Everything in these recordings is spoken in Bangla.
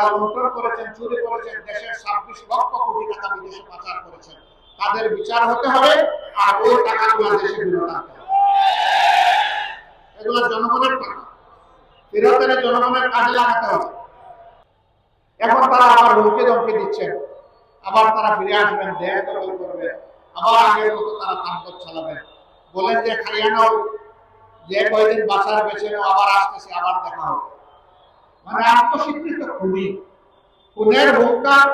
যারা করেছেন, চুরি করেছেন, দেশের ছাব্বিশ লক্ষ কোটি টাকা বিদেশে পাচার করেছেন। তাদের বিচার হতে হবে আর ওই টাকাগুলো দেশে জনগণের টাকা। জনগণের কাজে লাগাতে হবে। এখন তারা আবার হুমকি ধমকি দিচ্ছেন। আবার তারা ফিরে আসবেন, দেহ দখল করবেন। আবার আগের মতো তারা বলেন যে খাইয়া নাও যে কয়দিন বাঁচার বেছে আবার আসতেছে, আবার দেখা হবে। মানে আত্মস্বীকৃত খুনি খুনের হুঙ্কার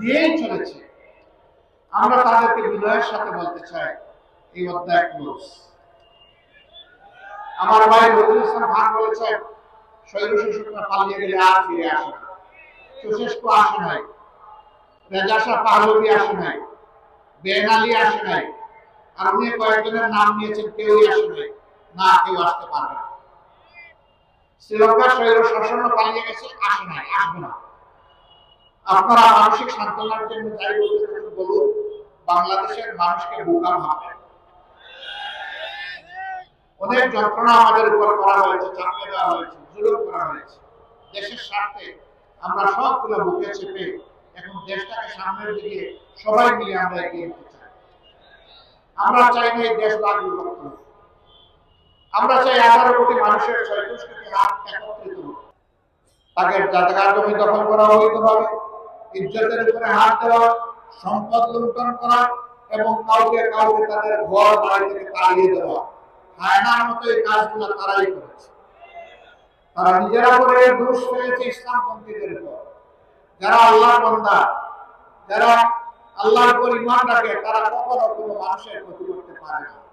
দিয়েই চলেছে। আমরা তাদেরকে বিনয়ের সাথে বলতে চাই এই অধ্যায় ক্লোজ। আমার ভাই নজরুল ইসলাম খান বলেছেন শৈল শিশুরা পালিয়ে গেলে আর ফিরে আসে না। সুশেষ্ক আসে নাই। রেজা শাহ পাহলবি আসে নাই। বেনালি আসে নাই। আর উনি কয়েকজনের নাম নিয়েছেন, কেউই আসে নাই। না, কেউ আসতে পারবে না। শ্রীলঙ্কার শৈল শাসন পালিয়ে গেছে, আসে নাই, আসবে না। আপনারা মানসিক সান্ত্বনার জন্য যাই বলুন বাংলাদেশের মানুষকে বোকা ভাবেন অনেক যন্ত্রণা আমাদের উপর করা হয়েছে, চাপিয়ে দেওয়া হয়েছে, জুলুম করা হয়েছে। দেশের স্বার্থে আমরা সবগুলো বুকে চেপে এখন দেশটাকে সামনের দিকে সবাই মিলে আমরা এগিয়ে নিতে চাই। আমরা চাই না এই দেশ ভাগ বিভক্ত। আমরা চাই আঠারো কোটি মানুষের চৈতস্কৃতি হাত একত্রিত তাকে জায়গা জমি দখল করা অবৈধভাবে ইজ্জতের উপরে হাত দেওয়া, সম্পদ লুণ্ঠন করা এবং কাউকে কাউকে তাদের ঘর বাড়ি থেকে তাড়িয়ে দেওয়া। হায়নার মতো এই কাজগুলো তারাই করেছে। তারা নিজেরা করে দোষ ফেলেছে ইসলামপন্থীদের উপর। যারা আল্লাহ বন্দা, যারা আল্লাহর রাখে তারা কখনো কোনো মানুষের ক্ষতি করতে পারে না।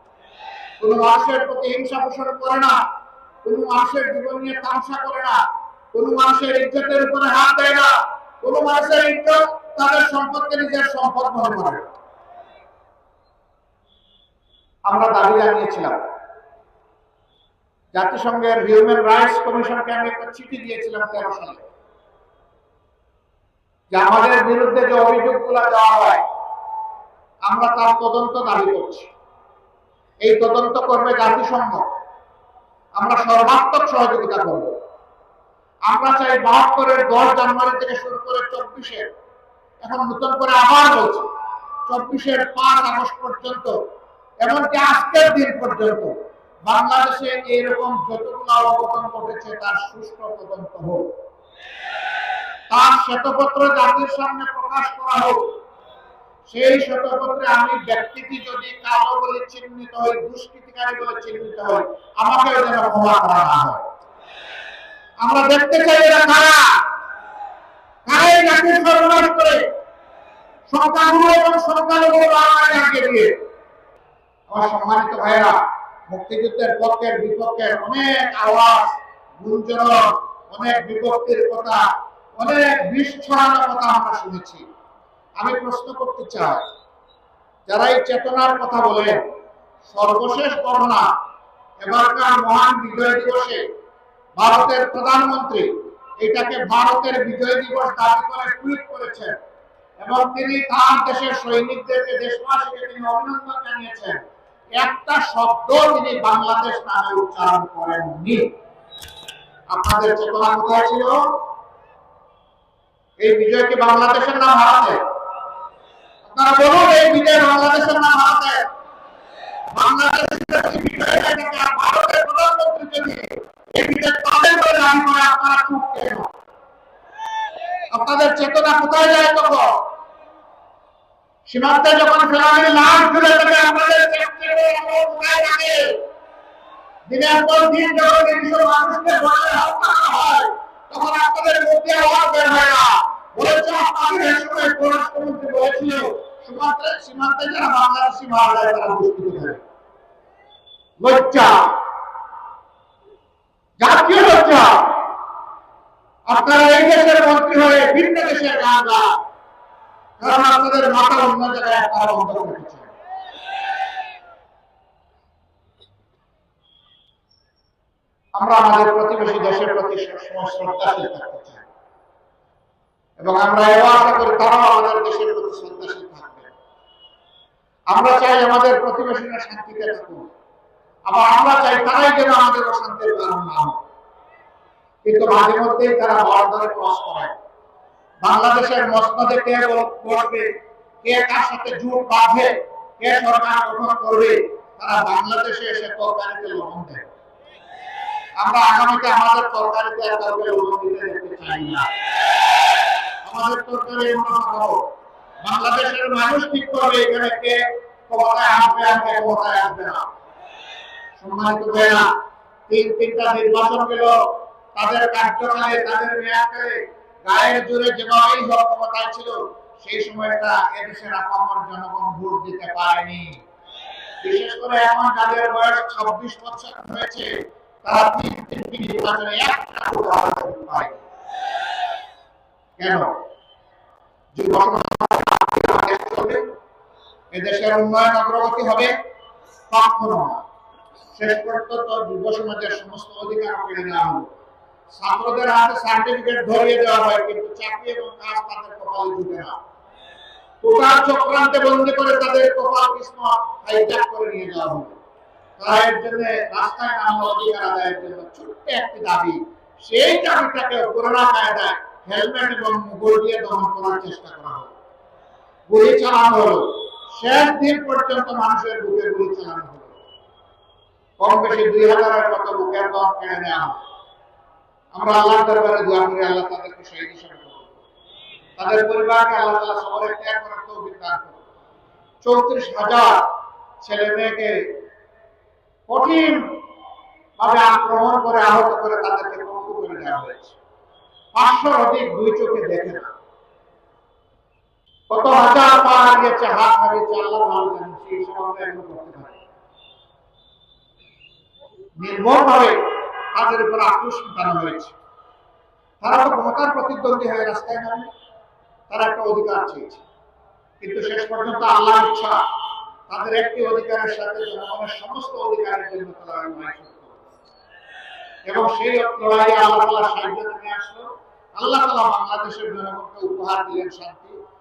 কোনো মানুষের প্রতি হিংসা পোষণ করে না, কোনো মানুষের জীবন নিয়ে তামসা করে না, কোনো মানুষের ইজ্জতের উপরে হাত দেয় না, কোনো মানুষের ইজ্জত তাদের সম্পদকে নিজের সম্পদ মনে করে। আমরা দাবি জানিয়েছিলাম, জাতিসংঘের হিউম্যান রাইটস কমিশনকে আমি একটা চিঠি দিয়েছিলাম তেরো সালে, যে আমাদের বিরুদ্ধে যে অভিযোগগুলো দেওয়া হয়, আমরা তার তদন্ত দাবি করছি। এই তদন্ত করবে জাতিসংঘ। আমরা সর্বাত্মক সহযোগিতা করব। আমরা চাই বাহাত্তরের দশ জানুয়ারি থেকে শুরু করে চব্বিশে এখন নতুন করে আবার বলছি, চব্বিশের পাঁচ আগস্ট পর্যন্ত, এমনকি আজকের দিন পর্যন্ত বাংলাদেশে এইরকম যতগুলো অবগতন ঘটেছে, তার সুষ্ঠু তদন্ত হোক। তার শ্বেতপত্র জাতির সামনে প্রকাশ করা হোক। সেই শ্বেতপত্রে আমি ব্যক্তিটি যদি কালো বলে চিহ্নিত হই, দুষ্কৃতিকারী বলে চিহ্নিত হই আমাকে যেন ক্ষমা করা না হয়। আমরা দেখতে চাই এরা কারা? কারা এই জাতির সর্বনাশ করে? এবং বাংলায় দিয়ে আমার সম্মানিত ভাইরা মুক্তিযুদ্ধের পক্ষের বিপক্ষের অনেক আওয়াজ গুঞ্জন অনেক বিপত্তির কথা, অনেক বিষ ছড়ানোর কথা আমরা শুনেছি। আমি প্রশ্ন করতে চাই, যারা এই চেতনার কথা বলেন সর্বশেষ ঘটনা এবারকার মহান বিজয় দিবসে ভারতের প্রধানমন্ত্রী এটাকে ভারতের বিজয় দিবস দাবি করে টুইট করেছেন এবং তিনি তার দেশের সৈনিকদেরকে দেশবাসীকে তিনি অভিনন্দন জানিয়েছেন। একটা শব্দ তিনি বাংলাদেশ নামে উচ্চারণ করেননি। আপনাদের চেতনা কোথায় ছিল? এই বিজয় কি বাংলাদেশের নাম ভারতে আপনারা বলুন, এই বিজয় বাংলাদেশের নাম কেন আপনাদের চেতনা কোথায় যায় তখন? সীমান্তে যখন ফেলানি লাশ ঝুলে থাকে আমাদের দিনের হয়, তখন আপনাদের মধ্যে আওয়াজ বের বলেছিল সীমান্তে যারা বাংলাদেশি তারা লজ্জা। জাতীয় লজ্জা। আপনারা এই দেশের মন্ত্রী হয়ে ভিন্ন দেশের গান কারণ আপনাদের মাথা অন্য জায়গায় বন্ধ রেখেছেন আমরা আমাদের প্রতিবেশী দেশের প্রতি সবসময় শ্রদ্ধাশীল থাকতে চাই। এবং আমরা এও আশা করি তারাও আমাদের দেশের প্রতি শ্রদ্ধাশীল আমরা চাই আমাদের প্রতিবেশীরা শান্তিতে থাকুন আবার আমরা চাই তারাই যেন আমাদের অশান্তির কারণ না হোক। কিন্তু মাঝে মধ্যেই তারা বর্ডারে ক্রস করায়। বাংলাদেশের মসনদে কে বসবে, কে কার সাথে জোট বাঁধবে, কে সরকার গঠন করবে, তারা বাংলাদেশে এসে তরকারিতে লবণ দেয়। আমরা আগামীতে আমাদের তরকারিতে আর কাউকে লবণ দিতে দেখতে চাই না। আমাদের তরকারি খাব। বাংলাদেশের মানুষ ঠিক করবে? এখানে কে? ক্ষমতায় আসবে আর কে ক্ষমতায় আসবে না? সম্মানিত ভাইরা তিন তিনটা নির্বাচন গেল। তাদের কার্যকালে তাদের মেয়াদকালে গায়ের জোরে যেভাবেই হোক ক্ষমতায় ছিল, সেই সময়টা এদেশের আপামর জনগণ ভোট দিতে পারেনি। বিশেষ করে এখন যাদের বয়স ছাব্বিশ বছর হয়েছে, তারা তিন তিনটি নির্বাচনে একটা ভোট পারে কেন? যুব সমাজ চলবে এদেশের উন্নয়ন অগ্রগতি হবে কখনো শেষ পর্যন্ত যুব সমাজের সমস্ত অধিকার কেড়ে নেওয়া হলো। ছাত্রদের হাতে সার্টিফিকেট ধরিয়ে দেওয়া হয়, কিন্তু চাকরি এবং কাজ তাদের কপালে জুটে না। টোটাল চক্রান্তে বন্দি করে তাদের কপাল কৃষ্ণ হাইজ্যাক করে নিয়ে যাওয়া হলো। তারা এর জন্য রাস্তায় নামা অধিকার আদায়ের জন্য ছোট্ট একটি দাবি, সেই দাবিটাকে করোনা কায়দায় হেলমেট এবং মুগল দিয়ে দমন করার চেষ্টা করা হলো। গুলি চালানো হলো। শেষ দিন পর্যন্ত মানুষের বুকে গুলি চালানো হলো। কম বেশি দুই হাজারের মতো বুকের দম কেড়ে নেওয়া হয় আমরা আল্লাহর দরবারে দোয়া করি, আল্লাহ তাদেরকে শহীদ হিসেবে তাদের পরিবারকে আল্লাহ তাআলা সবরে ত্যাগ করার তৌফিক দান করুন। চৌত্রিশ হাজার ছেলে মেয়েকে কঠিন ভাবে আক্রমণ করে আহত করে তাদেরকে পঙ্গু করে দেওয়া হয়েছে। পাঁচশোর অধিক দুই চোখে দেখে না। কত হাজার পা হারিয়েছে হাত হারিয়েছে আল্লাহ উপর হয়েছে। তারা তো ক্ষমতার প্রতিদ্বন্দ্বী হয়ে রাস্তায় নামে তারা একটা অধিকার চেয়েছে। কিন্তু শেষ পর্যন্ত আল্লাহর ইচ্ছা, তাদের একটি অধিকারের সাথে জনগণের সমস্ত অধিকারের জন্য তারা এবং সেই লড়াইয়ে আল্লাহ সাহায্য নিয়ে আসলো। আল্লাহ তালা বাংলাদেশের জনগণকে উপহার দিলেন শান্তি।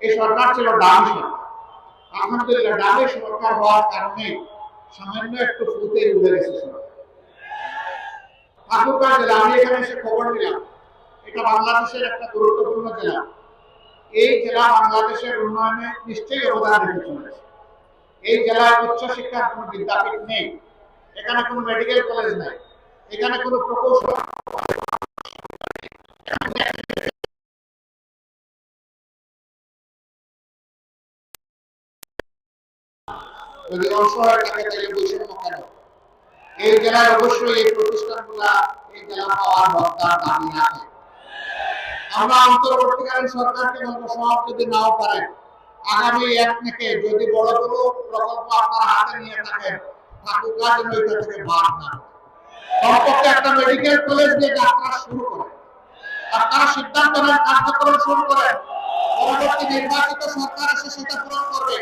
এই সরকার ছিল সরকার। হওয়ার কারণে সামান্য একটু খবর নিলাম। এটা বাংলাদেশের একটা গুরুত্বপূর্ণ জেলা। এই জেলা বাংলাদেশের উন্নয়নে নিশ্চয়ই অবদান রেখে চলেছে এই জেলায় উচ্চশিক্ষার কোনো বিদ্যাপীঠ নেই। এখানে কোনো মেডিকেল কলেজ নাই। এখানে কোনো প্রকৌশল এই জেলায় অবশ্যই এই প্রতিষ্ঠানগুলা এই জেলা পাওয়ার দরকার দাবি রাখে আমরা অন্তর্বর্তীকালীন সরকারকে বলব সব যদি নাও পারেন আগামী এক থেকে যদি বড় কোনো প্রকল্প আপনার হাতে নিয়ে থাকেন ঠাকুরগা যেন এটা থেকে বাদ না। কমপক্ষে একটা মেডিকেল কলেজ দিয়ে যাত্রা শুরু করেন। আপনারা সিদ্ধান্ত নেন, কার্যক্রম শুরু করেন। পরবর্তী নির্বাচিত সরকার এসে সেটা পূরণ করবে।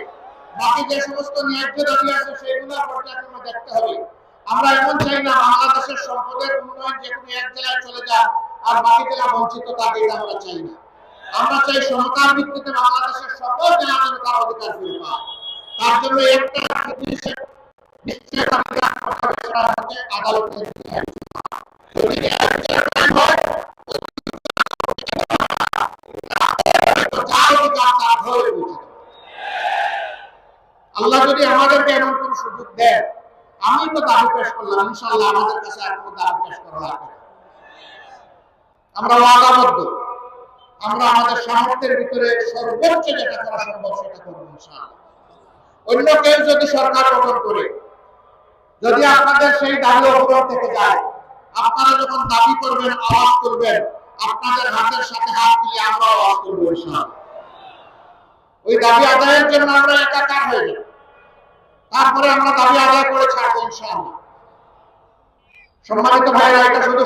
বাকি যে সমস্ত ন্যায্য দাবি আছে, সেগুলো পর্যায়ক্রমে দেখতে হবে। আমরা এমন চাই না, বাংলাদেশের সম্পদের উন্নয়ন যে কোনো এক জেলায় চলে যায় আর বাকি জেলা বঞ্চিত থাকে আমরা চাই না আমরা চাই সমতার ভিত্তিতে বাংলাদেশের সকল জেলা যেন তার অধিকার ফিরে পায় তার জন্য একটা। আল্লাহ যদি আমাদেরকে এমন কোন সুযোগ দেয় আমি তো দাবি পেশ করলাম, ইনশাআল্লাহ আমাদের কাছে কোনো দাবি পেশ করা লাগবে। আমরা ওয়াদাবদ্ধ। আমরা আমাদের সামর্থ্যের ভিতরে সর্বোচ্চ যেটা করা সম্ভব সেটা করব অন্য কেউ যদি সরকার গঠন করে, যদি আপনাদের সেই দাবি অপূরণ থেকে যায়, আপনারা যখন দাবি করবেন, আওয়াজ করবেন, আপনাদের হাতের সাথে হাত মিলিয়ে আমরা আওয়াজ করব ওই দাবি আদায়ের জন্য আমরা একাকার হয়ে যাব। তারপরে আমরা দাবি আদায় করে ছাড়বো ইনশাআল্লাহ। সম্মানিত ভাইরা, এটা শুধু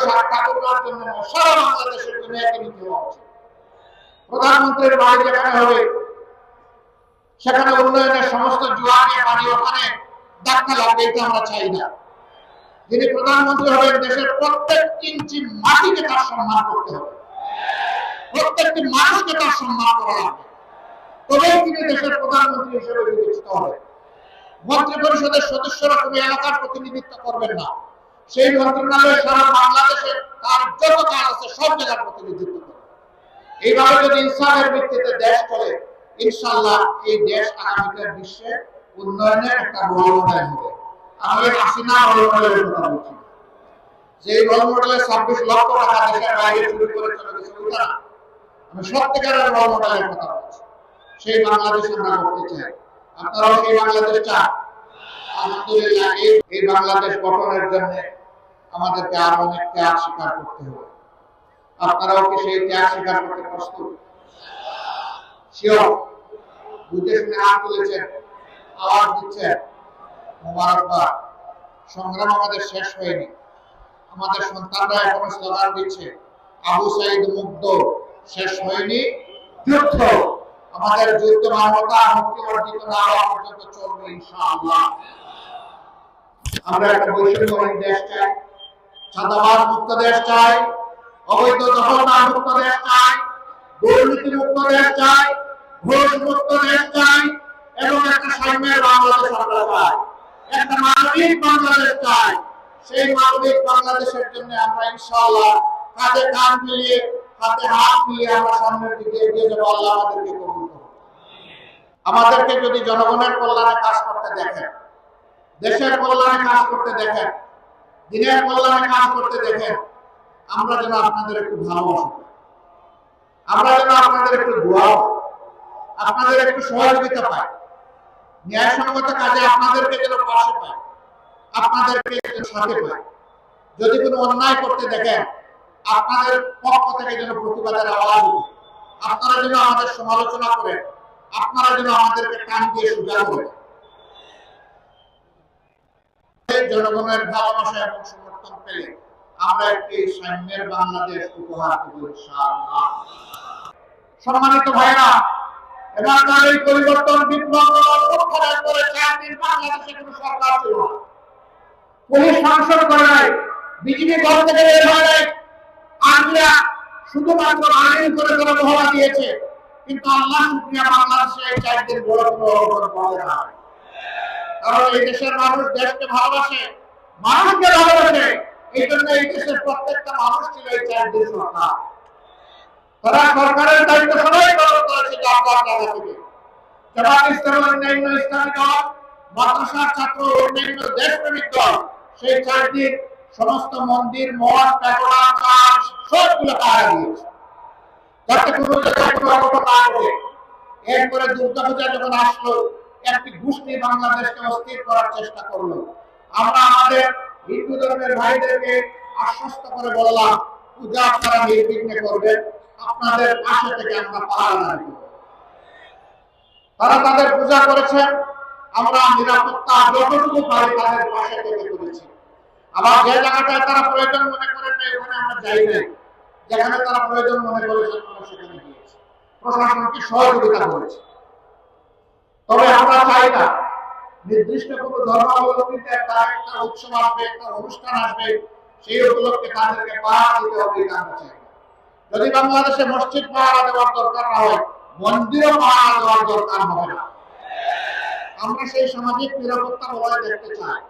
প্রধানমন্ত্রীর বাড়ি যেখানে হবে, সেখানে উন্নয়নের সমস্ত পানি ওখানে লাগবে এটা আমরা চাই না। যিনি প্রধানমন্ত্রী হবেন, দেশের প্রত্যেক ইঞ্চি মাটিকে তার সম্মান করতে হবে। প্রত্যেকটি মানুষকে তার সম্মান করা লাগবে তবেই তিনি দেশের প্রধানমন্ত্রী হিসেবে বিবেচিত হবে। মন্ত্রী পরিষদের সদস্যরা কোনো এলাকার প্রতিনিধিত্ব করবেন না। সেই মন্ত্রণালয় সারা বাংলাদেশে তার যত আছে সব জায়গার প্রতিনিধিত্ব করবে এইভাবে যদি ইনসানের ভিত্তিতে দেশ চলে ইনশাল্লাহ এই দেশ আগামীকার বিশ্বে উন্নয়নের একটা রোল হবে। আমি হাসিনা রোল কথা বলছি ছাব্বিশ লক্ষ টাকা দেশের বাইরে চুরি করে চলে গেছে আমি সত্যিকারের কথা বলছি। সেই করতে চাই আপনারাও সেই বাংলাদেশ চান। এই বাংলাদেশ গঠনের জন্য আমাদেরকে অনেক ত্যাগ স্বীকার করতে হবে। আপনারাও কি সেই ত্যাগ স্বীকার করতে প্রস্তুত? আমাদের যুদ্ধ। আমাদের যুদ্ধ মানবতা মুক্তি অর্জিত না হওয়া পর্যন্ত চলবে ইনশাআল্লাহ। আমরা একটা চাই। অবৈধ চাই। চাই। চাই। এবং একটা চাই। একটা চাই। সেই বাংলাদেশের জন্য আমরা ইনশাআল্লাহ কাঁধে কাঁধ মিলিয়ে, হাতে হাত মিলিয়ে আমরা সামনের দিকে এগিয়ে যাব, আল্লাহ আমাদেরকে আমাদেরকে যদি জনগণের কল্যাণে কাজ করতে দেখেন দেশের কল্যাণে কাজ করতে দেখেন, দিনের কল্যাণে কাজ করতে দেখেন, আমরা যেন আপনাদের একটু ভালোবাসা। আমরা যেন আপনাদের একটু দোয়া পাই। আপনাদের একটু সহযোগিতা পাই ন্যায়সঙ্গত কাজে আপনাদেরকে যেন পাশে পাই আপনাদেরকে যেন সাথে পাই যদি কোনো অন্যায় করতে দেখেন, আপনাদের পক্ষ থেকে যেন প্রতিবাদের আওয়াজ উঠে আপনারা যেন আমাদের সমালোচনা করেন, আপনারা যেন আমাদেরকে কান দিয়ে সুজা করেন জনগণের ভালোবাসা এবং সমর্থন পেলে আমরা একটি সাম্যের বাংলাদেশ উপহার দেব সম্মানিত ভাইরা এই পরিবর্তন বিপ্লব পরে চার দিন বাংলাদেশে কোনো সরকার ছিল করে করে করে কিন্তু আল্লাহ বাংলাদেশে না। কারণ এই দেশের মানুষ দেশকে ভালোবাসে, মানুষকে ভালোবাসে। এই জন্য এই দেশের প্রত্যেকটা মানুষ ছিল এই চার তারা সরকারের দায়িত্ব সবাই পালন করেছে জায়গা থেকে। জামাত ইসলাম অন্যান্য দল, মাদ্রাসার ছাত্র অন্যান্য দেশপ্রেমিক দল, সেই চার দিন সমস্ত মন্দির, মঠ, প্যাগোডা চার্চ সবগুলো পাহারা দিয়েছে। যাতে কোনো জায়গায় কোনো না এরপরে দুর্গাপূজা যখন আসলো একটি গোষ্ঠী বাংলাদেশকে অস্থির করার চেষ্টা করল? আমরা আমাদের হিন্দু ধর্মের ভাইদেরকে আশ্বস্ত করে বললাম, পূজা আপনারা নির্বিঘ্নে করবেন, আপনাদের পাশে থেকে আমরা পাহারা দাঁড়িয়ে তারা তাদের পূজা করেছেন আমরা নিরাপত্তা যতটুকু পারি তাদের পাশে থেকে করেছি আবার যে জায়গাটায় তারা প্রয়োজন মনে করেন না ওখানে আমরা যাই নাই। যেখানে তারা প্রয়োজন মনে করেছেন আমরা সেখানে গিয়েছি। প্রশাসনকে সহযোগিতা করেছি? তবে আমরা চাই না। নির্দিষ্ট কোনো ধর্মাবলম্বীতে একটা একটা উৎসব আসবে, একটা অনুষ্ঠান আসবে, সেই উপলক্ষে তাদেরকে পাহারা দিতে হবে আমরা চাই। যদি বাংলাদেশে মসজিদ পাহারা দেওয়ার দরকার না হয়, মন্দিরও পাহারা দেওয়ার দরকার হবে না। আমরা সেই সামাজিক নিরাপত্তা বজায় দেখতে চাই।